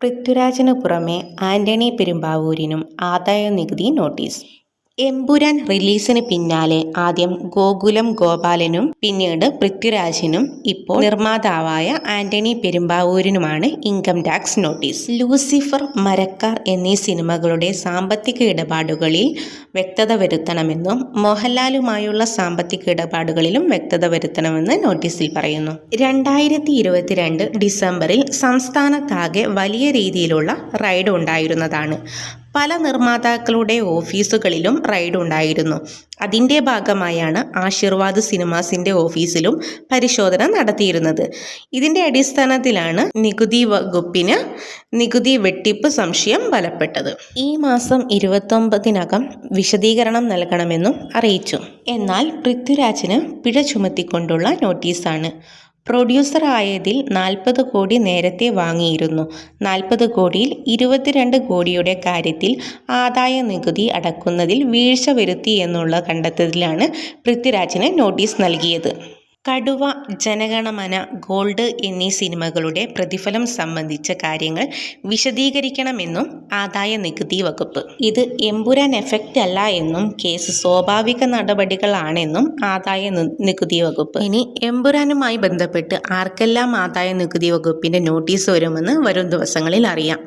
പൃഥ്വിരാജിനു പുറമെ ആന്റണി പെരുമ്പാവൂരിനും ആദായനികുതി നോട്ടീസ് എമ്പുരാൻ റിലീസിന് പിന്നാലെ ആദ്യം ഗോകുലം ഗോപാലനും പിന്നീട് പൃഥ്വിരാജിനും ഇപ്പോൾ നിർമ്മാതാവായ Antony പെരുമ്പാവൂരിനുമാണ് income tax notice. Lucifer Marakkar എന്നീ സിനിമകളുടെ സാമ്പത്തിക ഇടപാടുകളിൽ വ്യക്തത വരുത്തണമെന്നും മോഹൻലാലുമായുള്ള സാമ്പത്തിക ഇടപാടുകളിലും വ്യക്തത വരുത്തണമെന്ന് നോട്ടീസിൽ പറയുന്നു. രണ്ടായിരത്തി ഇരുപത്തിരണ്ട് ഡിസംബറിൽ സംസ്ഥാനത്താകെ വലിയ രീതിയിലുള്ള റൈഡ് ഉണ്ടായിരുന്നതാണ്. പല നിർമ്മാതാക്കളുടെ ഓഫീസുകളിലും റൈഡ് ഉണ്ടായിരുന്നു. അതിന്റെ ഭാഗമായാണ് ആശീർവാദ് സിനിമാസിന്റെ ഓഫീസിലും പരിശോധന നടത്തിയിരുന്നത്. ഇതിന്റെ അടിസ്ഥാനത്തിലാണ് നികുതി വകുപ്പിന് നികുതി വെട്ടിപ്പ് സംശയം ബലപ്പെട്ടത്. ഈ മാസം ഇരുപത്തൊമ്പതിനകം വിശദീകരണം നൽകണമെന്നും അറിയിച്ചു. എന്നാൽ പൃഥ്വിരാജിന് പിഴ ചുമത്തിക്കൊണ്ടുള്ള നോട്ടീസാണ്. പ്രൊഡ്യൂസർ ആയതിൽ നാൽപ്പത് കോടി നേരത്തെ വാങ്ങിയിരുന്നു. നാൽപ്പത് കോടിയിൽ ഇരുപത്തിരണ്ട് കോടിയുടെ കാര്യത്തിൽ ആദായ നികുതി അടക്കുന്നതിൽ വീഴ്ച വരുത്തി എന്നുള്ള കണ്ടെത്തലിലാണ് പൃഥ്വിരാജിന് നോട്ടീസ് നൽകിയത്. കടുവ ജനഗണമന ഗോൾഡ് എന്നീ സിനിമകളുടെ പ്രതിഫലം സംബന്ധിച്ച കാര്യങ്ങൾ വിശദീകരിക്കണമെന്നും ആദായ നികുതി വകുപ്പ്. ഇത് എമ്പുരാൻ എഫക്റ്റ് അല്ല എന്നും കേസ് സ്വാഭാവിക നടപടികളാണെന്നും ആദായ നികുതി വകുപ്പ്. ഇനി എമ്പുരാനുമായി ബന്ധപ്പെട്ട് ആർക്കെല്ലാം ആദായ നികുതി വകുപ്പിന്റെ നോട്ടീസ് വരുമെന്ന് വരും ദിവസങ്ങളിൽ അറിയാം.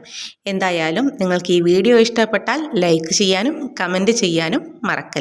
എന്തായാലും നിങ്ങൾക്ക് ഈ വീഡിയോ ഇഷ്ടപ്പെട്ടാൽ ലൈക്ക് ചെയ്യാനും കമന്റ് ചെയ്യാനും മറക്കല്ല.